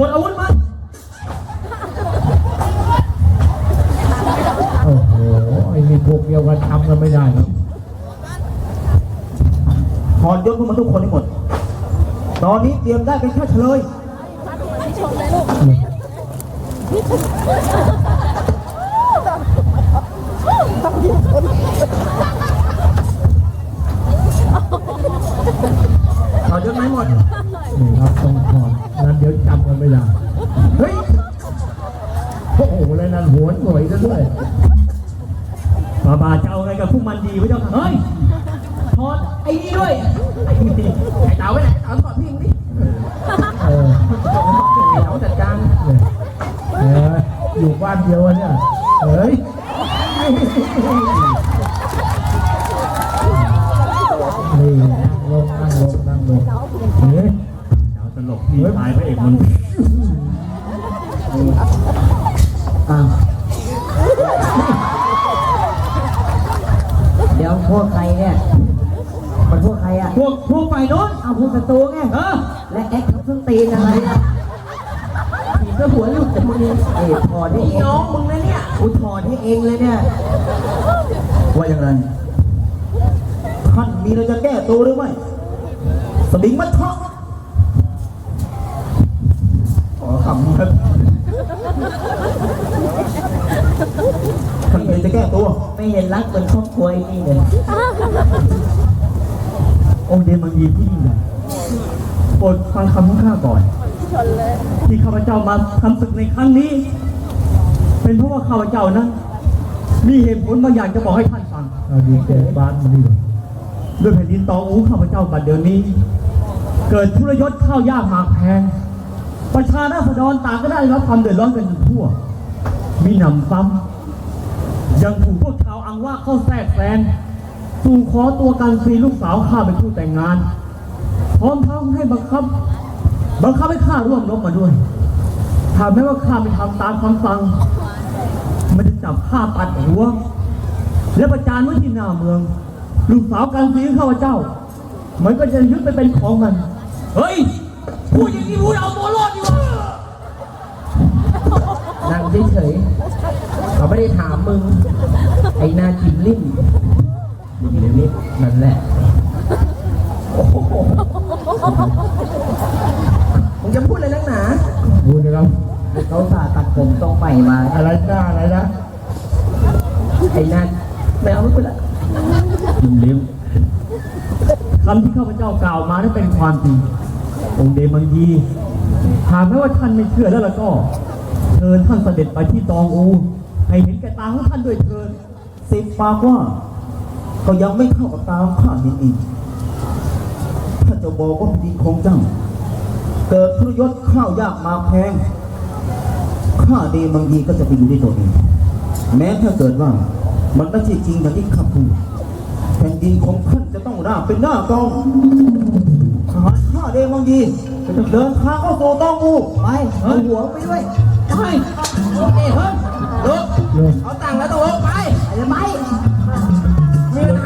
กดอาวุธมาโอ้โหไอ้นี่พวกเดียวกันทำกันไม่ได้ครับถอดยศพวกมันทุกคนให้หมด ตอนนี้เตรียมได้เป็นแค่เฉลยถอดยศไหมหมด นี่ครับต้องถอดนั้นเดี๋ยวจำกันไม่ได้เฮ้ยโอ้โหแล้วนั่นหัวหน่วยซะด้วยบาบาจะเอาอะไงกับพวกมันดีวะเจ้าค่ะเฮ้ยถอดไอ้นี่ด้วยไอ้นี่ไอ้เต๋าไปไหนเต๋าถอดพี่มึงดิเออเต๋าจัดการเอออยู่บ้านเดียวเนี่ยเฮ้ยนี่ อ้าวเดี๋ยวพวกใครเนี่ย มันพวกใครอะ พวกพวกฝ่ายโน้นเอาพวกศัตรูไง เออและแอคทับเครื่องตีนอะไรอะผีก็หัวหลุดแต่มึงเนี่ยเอ้ยถอดให้เองน้องมึงนะเนี่ยกูถอดให้เองเลยเนี่ย ว่าอย่างไรท่านมีเราจะแก้ตัวหรือไม่สมิงมันเถาะขอคำครับ ท่านมีอะไรจะแก้ ตัว ไม่เห็นรักเหมือนครอบครัวไอ้นี่เลยองค์เดมังยีผู้ยิ่งใหญ่โปรดฟังคำของข้าก่อน ที่ข้าพเจ้ามาทำศึกในครั้งนี้ เป็นเพราะว่าข้าพเจ้านั้นมีเหตุผลบางอย่างจะบอกให้ท่านฟังเอาดีเกิดบ้านมาดีกว่าด้วยแผ่นดินตองอูข้าพเจ้าบัดเดี๋ยวนี้ เกิดทุรยศข้าวยากหมากแพงประชาราษฎรต่างก็ได้รับความเดือดร้อนกันอยู่ทั่ว มีหนำซ้ำ ยังถูกพวกชาวอังว่าเข้าแทรกแซงสู่ขอตัวกันซีลูกสาวข้าเป็นผู้แต่งงาน พร้อมทั้งให้บังคับ บังคับให้ข้าร่วมรบมาด้วยถ้าแม้ว่าข้าไม่ทำตามคำสั่งมันจะจับข้าตัดหัวและประจานไว้ที่หน้าเมือง ลูกสาวการซีเข้าเจ้า มันก็จะยึดไปเป็นของมัน เฮ้ยพูดอย่างนี้พูดเอาตัวรอดดีวะนั่งเฉย เขาไม่ได้ถามมึง ไอ้หนาจิมลิ่มจิมลิ่มนั่นแหละมึงจะพูดอะไรนักหนาดูนะครับเขาสาตัดผมตรงใหม่มา อะไรหน้าอะไรนะไอ้นั่นไม่เอาไม่พูดละยิ้มลิ้มคำที่ข้าพเจ้ากล่าวมานั้นเป็นความจริง องค์เดมังยีหากแม้ว่าท่านไม่เชื่อแล้วล่ะก็เชิญท่านเสด็จไปที่ตองอู ให้เห็นแก่ตาของท่านด้วยเถิดสิบปากว่า ก็ยังไม่เข้ากับตาข้าเห็นอีกถ้าจะบอกว่าดีของเจ้า เกิดทุรยศข้าวยากมาแพง ข้าเดบางทีก็จะไปอยู่ด้วยตัวเอง แม้ถ้าเกิดว่ามันไม่ใช่จริงอย่างที่ข้าพูดแผ่นดินของท่านจะต้องราบเป็นหน้ากองทหารข้าเดบางทีจะเดินทางเข้าสู่ตองอูไปเอาหัวไปด้วย ไปเฮ้ยลุกเรื่องเอาตังค์แล้วต้องลุกไปไปเลยไป